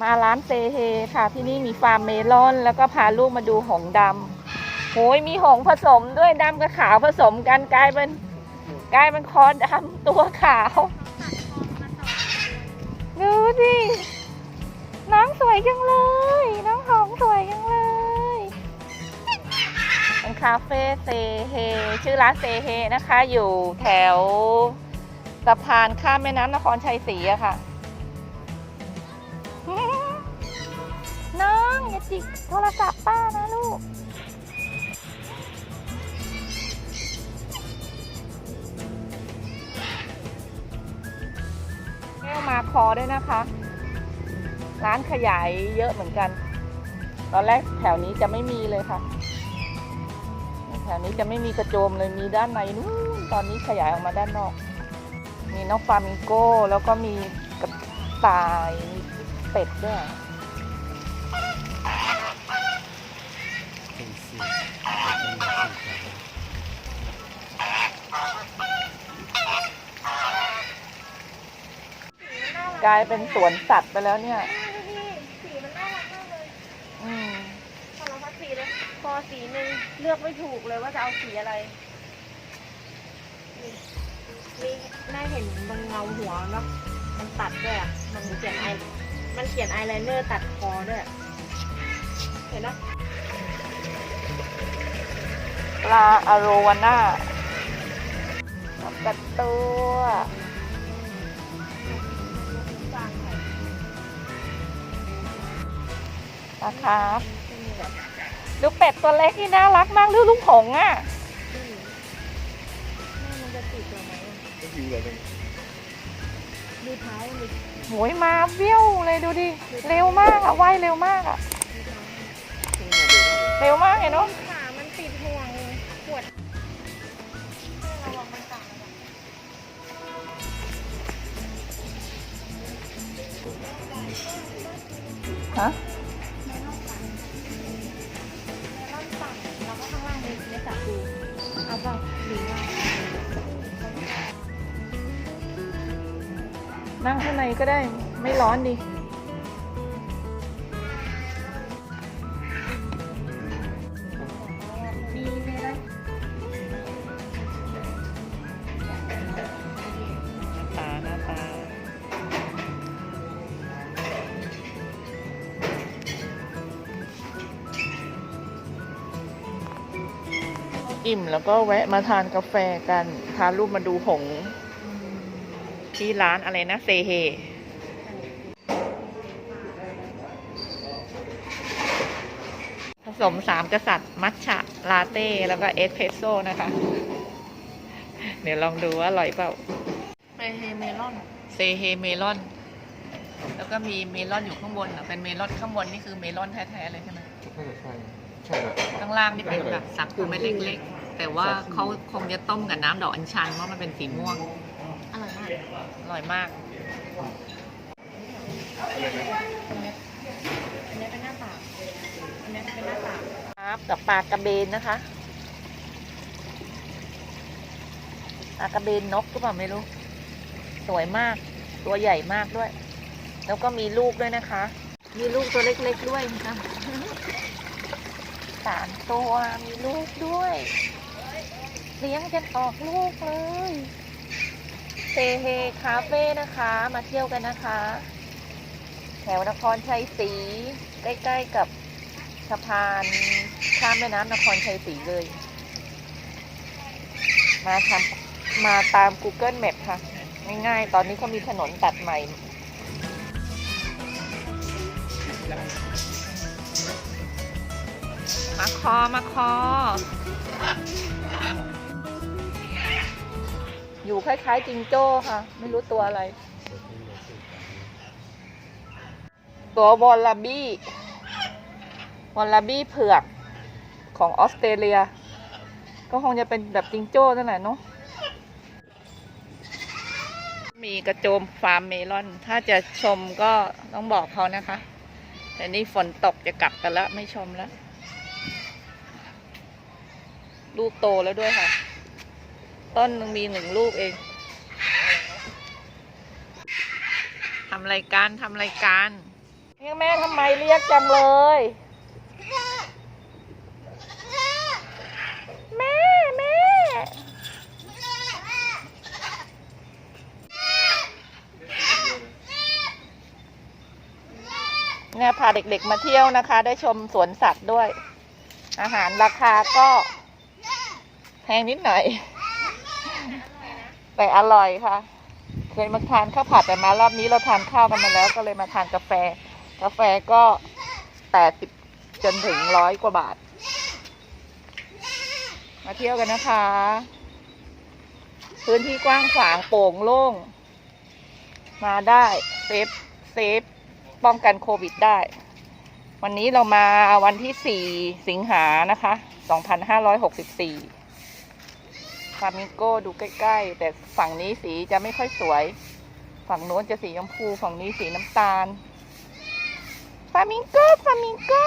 มาร้านเซเฮค่ะ ที่นี่มีฟาร์มเมลอน แล้วก็พาลูกมาดูหงดำโหยมีหงผสมด้วยดำกับขาวผสมกันกลายเป็นกลายเป็นคอดำตัวขาวดูดิน้องสวยจังเลย น้องหงส์สวยจังเลยเป็นคาเฟ่เซเฮชื่อร้านเซเฮนะคะ อยู่แถวสะพานข้ามแม่น้ำนครชัยศรีอะค่ะ อย่าจิกโทรศัพท์ป้านะลูก แก้วมาคอด้วยนะคะ ร้านขยายเยอะเหมือนกัน ตอนแรกแถวนี้จะไม่มีเลยค่ะ แถวนี้จะไม่มีกระโจมเลยมีด้านในนู้นตอนนี้ขยายออกมาด้านนอก มีนกฟามิงโก้แล้วก็มีกระต่ายมีเป็ดด้วย กลายเป็นสวนสัตว์ไปแล้วเนี่ย สีมันน่ารักมากเลยอืมสารพัดสีเลย พอสีหนึ่งเลือกไม่ถูกเลยว่าจะเอาสีอะไรนี่นี่น่าเห็นตรงเงาหัวเนาะ มันตัดด้วยอะ มันเขียนไอ มันเขียนไอไลเนอร์ตัดคอด้วย เห็นนะปลาอะโรวาน่ากับตัว นะครับที่มีแบบลูกเป็ดตัวเล็กนี่น่ารักมากดูลูกหงส์อะอืมแม่มันจะติดเราไหมอะก็อยู่เลยเป็นดูเท้าดิโหยมาเบี้ยวเลยดูดิ เร็วมากอะว่ายเร็วมากอะดูเท้าเร็วมากเห็นเนาะขามันติดห่วงปวดให้ระวังมันกัดนะฮะ เอาเปล่าหรือว่านั่งข้างในก็ได้ไม่ร้อนดิ อิ่ม แล้วก็แวะมาทานกาแฟกันพาลูกมาดูหงส์ที่ร้านอะไรนะเซเฮผสมสามกษัตริย์มัทฉะลาเต้ แล้วก็เอสเพรสโซ่นะคะ เดี๋ยวลองดูว่าอร่อยเปล่าเมเฮเมลอนเซเฮเมลอน แล้วก็มีเมลอนอยู่ข้างบนอะเป็นเมลอนข้างบนนี่คือเมลอนแท้ๆเลยใช่ไหมน่าจะใช่ ใช่แบบข้างล่างนี่เป็นแบบสักคูเม็ดเล็กๆ แต่ว่าเขาคงจะต้มกับน้ำดอกอัญชันเพราะมันเป็นสีม่วง อร่อยมากอร่อยมาก อันนี้เป็นหน้าตางอันนี้เป็นหน้าตางครับกับปลากระเบนนะคะปลากระเบนนกก็เปล่าไม่รู้ สวยมาก ตัวใหญ่มากด้วย แล้วก็มีลูกด้วยนะคะ มีลูกตัวเล็กๆด้วยนะคะ สามตัวมีลูกด้วย เลี้ยงจนออกลูกเลยเซเฮคาเฟ่นะคะ มาเที่ยวกันนะคะ แถวนครชัยศรีใกล้ๆกับสะพานข้ามแม่น้ำนครชัยศรีเลย มาทำมาตาม Google Map ค่ะ ง่ายๆ ตอนนี้เขามีถนนตัดใหม่ มาคอมาคอ อยู่คล้ายๆจิงโจ้ค่ะ ไม่รู้ตัวอะไร ตัววอลลาบี้วอลลาบี้เผือกของออสเตรเลีย ก็คงจะเป็นแบบจิงโจ้นั่นแหละเนาะมีกระโจมฟาร์มเมลอน ถ้าจะชมก็ต้องบอกเขานะคะ แต่นี่ฝนตกจะกลับกันแล้ว ไม่ชมแล้ว ลูกโตแล้วด้วยค่ะ ต้นนึงมีหนึ่งลูกเองทำรายการทำรายการยังไมเรียกจังเลย แม่แม่เนี่ยพาเด็กๆมาเที่ยวนะคะ ได้ชมสวนสัตว์ด้วย อาหารราคาก็ งนิดหน่อย แต่อร่อยค่ะ เคยมาทานข้าวผัดแต่มารอบนี้เราทานข้าวกันมาแล้ว ก็เลยมาทานกาแฟ กาแฟก็แปดสิบจนถึงร้อยกว่าบาท มาเที่ยวกันนะคะ พื้นที่กว้างขวางโปร่งโล่ง มาได้เซฟเซฟป้องกันโควิดได้ วันนี้เรามาวันที่ 4 สิงหานะคะ 2564 ฟามิงโก้ดูใกล้ ๆ แต่ฝั่งนี้สีจะไม่ค่อยสวย ฝั่งโน้นจะสีชมพูฝั่งนี้สีน้ำตาลฟามิงโก้ฟามิงโก้